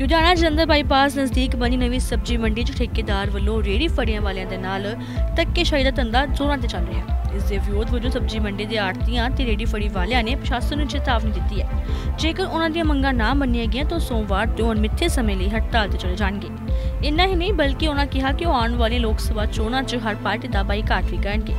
Ludhiana Jalandhar bypass ਨਜ਼ਦੀਕ ਬਣੀ ਨਵੀਂ ਸਬਜ਼ੀ ਮੰਡੀ 'ਚ ਠੇਕੇਦਾਰ ਵੱਲੋਂ ਰੇਹੜੀ ਫੜੀਆਂ ਵਾਲਿਆਂ ਦੇ ਨਾਲ ਧੱਕੇਸ਼ਾਹੀ ਦਾ ਧੰਦਾ ਜ਼ੋਰਾਂ ਤੇ ਚੱਲ ਰਿਹਾ ਹੈ। ਇਸ ਦੇ ਵਿਰੋਧ ਵਜੋਂ ਸਬਜ਼ੀ ਮੰਡੀ ਦੇ ਆੜਤੀਆਂ ਤੇ ਰੇਹੜੀ ਫੜੀ ਵਾਲਿਆਂ ਨੇ ਪ੍ਰਸ਼ਾਸਨ ਨੂੰ ਚੇਤਾਵਨੀ ਦਿੱਤੀ ਹੈ। ਜੇਕਰ ਉਹਨਾਂ ਦੀਆਂ ਮੰਗਾਂ ਨਾ ਮੰਨੀਆਂ ਗਈਆਂ ਤਾਂ ਸੋਮਵਾਰ ਤੋਂ ਅਣਮਿੱਥੇ ਸਮੇਂ ਲਈ ਹੜਤਾਲ ਤੇ ਚਲੇ ਜਾਣਗੇ। ਇੰਨਾ ਹੀ ਨਹੀਂ, ਬਲਕਿ ਉਹਨਾਂ ਕਿਹਾ ਕਿ ਉਹ ਆਉਣ ਵਾਲੀ ਲੋਕ ਸਭਾ ਚੋਣਾਂ 'ਚ ਹਰ ਪਾਰਟੀ ਦਾ ਬਾਈਕਾਟ ਵੀ ਕਰਨਗੇ।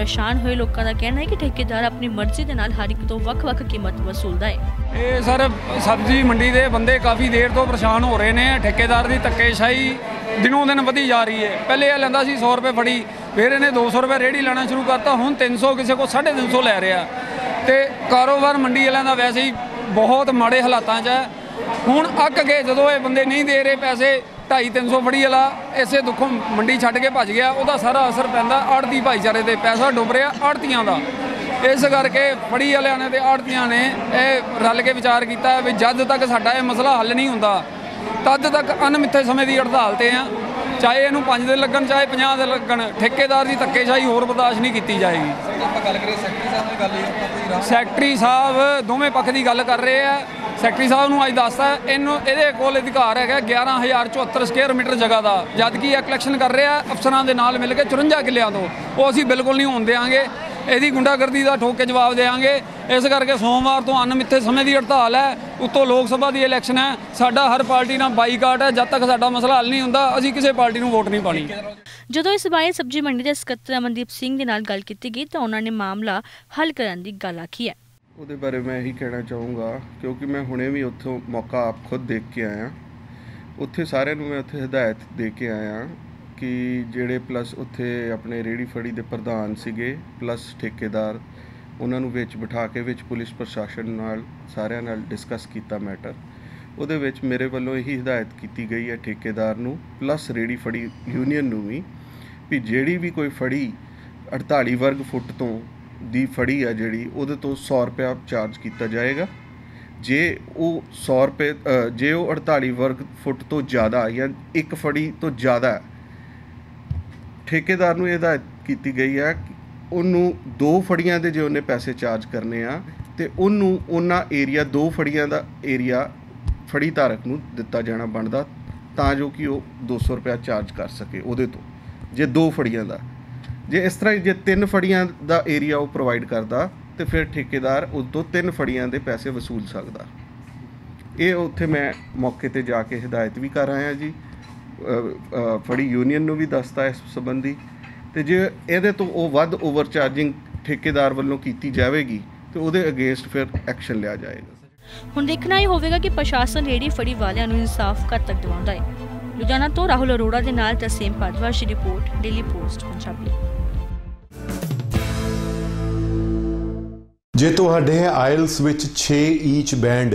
ਪਰੇਸ਼ਾਨ ਹੋਏ ਲੋਕਾਂ ਦਾ ਕਹਿਣਾ ਹੈ ਕਿ ਠੇਕੇਦਾਰ ਆਪਣੀ ਮਰਜ਼ੀ ਦੇ ਨਾਲ ਹਰ ਇੱਕ ਤੋਂ ਵੱਖ-ਵੱਖ ਕੀਮਤ ਵਸੂਲਦਾ ਹੈ। ਇਹ ਸਰ, ਸਬਜ਼ੀ ਮੰਡੀ ਦੇ ਬੰਦੇ ਕਾਫੀ ਦੇਰ ਤੋਂ ਪਰੇਸ਼ਾਨ ਹੋ ਰਹੇ ਨੇ। ਠੇਕੇਦਾਰ ਦੀ ਧੱਕੇਸ਼ਾਹੀ ਦਿਨੋਂ ਦਿਨ ਵਧੀ ਜਾ ਰਹੀ ਹੈ। ਪਹਿਲੇ ਇਹ ਲੈਂਦਾ ਸੀ 100 ਰੁਪਏ ਫੜੀ, ਫਿਰ ਇਹਨੇ 200 ਰੁਪਏ ਰੇੜੀ ਲੈਣਾ ਸ਼ੁਰੂ ਕਰਤਾ। ਹੁਣ 300 ਕਿਸੇ ਕੋ 350 ਲੈ ਰਿਹਾ। ਤੇ ਕਾਰੋਬਾਰ ਮੰਡੀ ਵਾਲਿਆਂ ਦਾ ਵੈਸੇ ਹੀ ਬਹੁਤ ਮਾੜੇ ਹਾਲਾਤਾਂ 'ਚ ਹੈ। ਹੁਣ ਅੱਕ ਗਏ ਜਦੋਂ ਇਹ ਬੰਦੇ ਨਹੀਂ ਦੇ ਰਹੇ ਪੈਸੇ 250 300 ਫੜੀ ਵਾਲਾ, ਇਸੇ ਦੁੱਖੋਂ ਮੰਡੀ ਛੱਡ ਕੇ ਭੱਜ ਗਿਆ। ਉਹਦਾ ਸਾਰਾ ਅਸਰ ਪੈਂਦਾ ਆੜਤੀ ਭਾਈਚਾਰੇ ਤੇ। ਪੈਸਾ ਡੁੱਬ ਰਿਹਾ ਆੜਤੀਆਂ ਦਾ। ਇਸ ਕਰਕੇ ਫੜੀ ਵਾਲਿਆਂ ਨੇ ਤੇ ਆੜਤੀਆਂ ਨੇ ਇਹ ਰਲ ਕੇ ਵਿਚਾਰ ਕੀਤਾ ਵੀ ਜਦ ਤੱਕ ਸਾਡਾ ਇਹ ਮਸਲਾ ਹੱਲ ਨਹੀਂ ਹੁੰਦਾ, ਤਦ ਤੱਕ ਅਨਮਿੱਥੇ ਸਮੇਂ ਦੀ ਹੜਤਾਲ ਤੇ ਆ। ਚਾਹੇ ਇਹਨੂੰ 5 ਦਿਨ ਲੱਗਣ ਚਾਹੇ 50 ਦਿਨ ਲੱਗਣ ਠੇਕੇਦਾਰ ਦੀ ਧੱਕੇਸ਼ਾਹੀ ਹੋਰ ਬਰਦਾਸ਼ਤ ਨਹੀਂ ਕੀਤੀ ਜਾਏਗੀ। ਆਪਾਂ ਗੱਲ ਕਰੀਏ ਸੈਕਟਰੀ ਸਾਹਿਬ ਗੱਲ ਇਹ ਸੈਕਟਰੀ ਦੋਵੇਂ ਪੱਖ ਦੀ ਗੱਲ ਕਰ ਰਹੇ ਆ। ਸੈਕਟਰੀ ਸਾਹਿਬ ਨੂੰ ਅੱਜ ਦੱਸਦਾ ਇਹਨੂੰ ਇਹਦੇ ਕੋਲ ਅਧਿਕਾਰ ਹੈਗਾ 11074 ਸਕੁਅਰ ਮੀਟਰ ਜਗ੍ਹਾ ਦਾ। ਜਦ ਕਿ ਇਹ ਕਲੈਕਸ਼ਨ ਕਰ ਰਿਹਾ ਅਫਸਰਾਂ ਦੇ ਨਾਲ ਮਿਲ ਕੇ 54 ਕਿੱਲਿਆਂ ਤੋਂ। ਉਹ ਅਸੀਂ ਬਿਲਕੁਲ ਨਹੀਂ ਹੋਣ ਦੇਵਾਂਗੇ। ਇਹਦੀ ਗੁੰਡਾਗਰਦੀ ਦਾ ਠੋਕ ਕੇ ਜਵਾਬ ਦੇਵਾਂਗੇ। ਇਸ ਕਰਕੇ ਸੋਮਵਾਰ ਤੋਂ ਅਨਮਿੱਥੇ ਸਮੇਂ ਦੀ ਹੜਤਾਲ ਹੈ। ਉੱਤੋਂ ਲੋਕ ਸਭਾ ਦੀ ਇਲੈਕਸ਼ਨ ਹੈ। ਸਾਡਾ ਹਰ ਪਾਰਟੀ ਨਾਲ ਬਾਈਕਾਟ ਹੈ। ਜਦ ਤੱਕ ਸਾਡਾ ਮਸਲਾ ਹੱਲ ਨਹੀਂ ਹੁੰਦਾ ਅਸੀਂ ਕਿਸੇ ਪਾਰਟੀ ਨੂੰ ਵੋਟ ਨਹੀਂ ਪਾਣੀ ਜਦੋਂ ਇਸ ਬਾਰੇ ਸਬਜ਼ੀ ਮੰਡੀ ਦੇ ਸਕੱਤਰ ਅਮਨਦੀਪ ਸਿੰਘ ਦੇ ਨਾਲ ਗੱਲ ਕੀਤੀ ਗਈ ਤਾਂ ਉਹਨਾਂ ਨੇ ਮਾਮਲਾ ਹੱਲ ਕਰਨ ਦੀ ਗੱਲ ਆਖੀ ਹੈ। ਉਹਦੇ ਬਾਰੇ ਮੈਂ ਇਹੀ ਕਹਿਣਾ ਚਾਹੂੰਗਾ ਕਿਉਂਕਿ ਮੈਂ ਹੁਣੇ ਵੀ ਉੱਥੋਂ ਮੌਕਾ ਆਪ ਖੁਦ ਦੇਖ ਕੇ ਆਇਆ। ਉੱਥੇ ਸਾਰਿਆਂ ਨੂੰ ਮੈਂ ਉੱਥੇ ਹਦਾਇਤ ਦੇ ਕੇ ਆਇਆ ਕਿ ਜਿਹੜੇ ਪਲੱਸ ਉੱਥੇ ਆਪਣੇ ਰੇੜੀ ਫੜੀ ਦੇ ਪ੍ਰਧਾਨ ਸੀਗੇ ਪਲੱਸ ਠੇਕੇਦਾਰ, ਉਹਨਾਂ ਨੂੰ ਵਿੱਚ ਬਿਠਾ ਕੇ ਵਿੱਚ ਪੁਲਿਸ ਪ੍ਰਸ਼ਾਸਨ ਨਾਲ ਸਾਰਿਆਂ ਨਾਲ ਡਿਸਕਸ ਕੀਤਾ ਮੈਟਰ ਉਹਦੇ ਵਿੱਚ ਮੇਰੇ ਵੱਲੋਂ ਇਹੀ ਹਦਾਇਤ ਕੀਤੀ ਗਈ ਹੈ ਠੇਕੇਦਾਰ ਨੂੰ ਪਲੱਸ ਰੇੜੀ ਫੜੀ ਯੂਨੀਅਨ ਨੂੰ ਵੀ ਵੀ ਜਿਹੜੀ ਵੀ ਕੋਈ ਫੜੀ 48 ਵਰਗ ਫੁੱਟ ਤੋਂ ਦੀ ਫੜੀ ਆ ਜਿਹੜੀ, ਉਹਦੇ ਤੋਂ 100 ਰੁਪਇਆ ਚਾਰਜ ਕੀਤਾ ਜਾਏਗਾ। ਜੇ ਉਹ 100 ਰੁਪਏ ਜੇ ਉਹ 48 ਵਰਗ ਫੁੱਟ ਤੋਂ ਜ਼ਿਆਦਾ ਜਾਂ ਇੱਕ ਫੜੀ ਤੋਂ ਜ਼ਿਆਦਾ ਠੇਕੇਦਾਰ ਨੂੰ ਇਹ ਹਦਾਇਤ ਕੀਤੀ ਗਈ ਹੈ ਕਿ ਉਹਨੂੰ ਦੋ ਫੜੀਆਂ ਦੇ ਜੇ ਉਹਨੇ ਪੈਸੇ ਚਾਰਜ ਕਰਨੇ ਆ, ਤੇ ਉਹਨੂੰ ਉਹਨਾਂ ਏਰੀਆ, ਦੋ ਫੜੀਆਂ ਦਾ ਏਰੀਆ ਫੜੀ ਧਾਰਕ ਨੂੰ ਦਿੱਤਾ ਜਾਣਾ ਬਣਦਾ, ਤਾਂ ਜੋ ਕਿ ਉਹ 200 ਰੁਪਇਆ ਚਾਰਜ ਕਰ ਸਕੇ ਉਹਦੇ ਤੋਂ, ਜੇ ਦੋ ਫੜੀਆਂ ਦਾ। ਜੇ ਇਸ ਤਰ੍ਹਾਂ ਹੀ ਜੇ ਤਿੰਨ ਫੜੀਆਂ ਦਾ ਏਰੀਆ ਉਹ ਪ੍ਰੋਵਾਈਡ ਕਰਦਾ, ਤੇ ਫਿਰ ਠੇਕੇਦਾਰ ਉਸ ਤੋਂ ਤਿੰਨ ਫੜੀਆਂ ਦੇ ਪੈਸੇ ਵਸੂਲ ਸਕਦਾ। ਇਹ ਉੱਥੇ ਮੈਂ ਮੌਕੇ ਤੇ ਜਾ ਕੇ ਹਦਾਇਤ ਵੀ ਕਰ ਆਇਆ ਜੀ। ਫੜੀ ਯੂਨੀਅਨ ਨੂੰ ਵੀ ਦੱਸਤਾ ਇਸ ਸੰਬੰਧੀ। ਤੇ ਜੇ ਇਹਦੇ ਤੋਂ ਉਹ ਵੱਧ ਓਵਰ ਚਾਰਜਿੰਗ ਠੇਕੇਦਾਰ ਵੱਲੋਂ ਕੀਤੀ ਜਾਵੇਗੀ ਤੇ ਉਹਦੇ ਅਗੇਂਸਟ ਫਿਰ ਐਕਸ਼ਨ ਲਿਆ ਜਾਏਗਾ। ਹੁਣ ਦੇਖਣਾ ਹੀ ਹੋਵੇਗਾ ਕਿ ਪ੍ਰਸ਼ਾਸਨ ਰੇੜੀ ਫੜੀ ਵਾਲਿਆਂ ਨੂੰ ਇਨਸਾਫ ਕਦ ਤੱਕ ਦਿਵਾਉਂਦਾ ਹੈ। ਲੁਧਿਆਣਾ ਤੋਂ ਰਾਹੁਲ ਅਰੋੜਾ ਦੇ ਨਾਲ ਤਸੀਮ ਦੀ ਰਿਪੋਰਟ ਡੇਲੀ ਪੋਸਟ ਪੰਜਾਬੀ ਜੇ ਤੁਹਾਡੇ ਆਇਲਸ ਵਿੱਚ 6 ਈਚ ਬੈਂਡ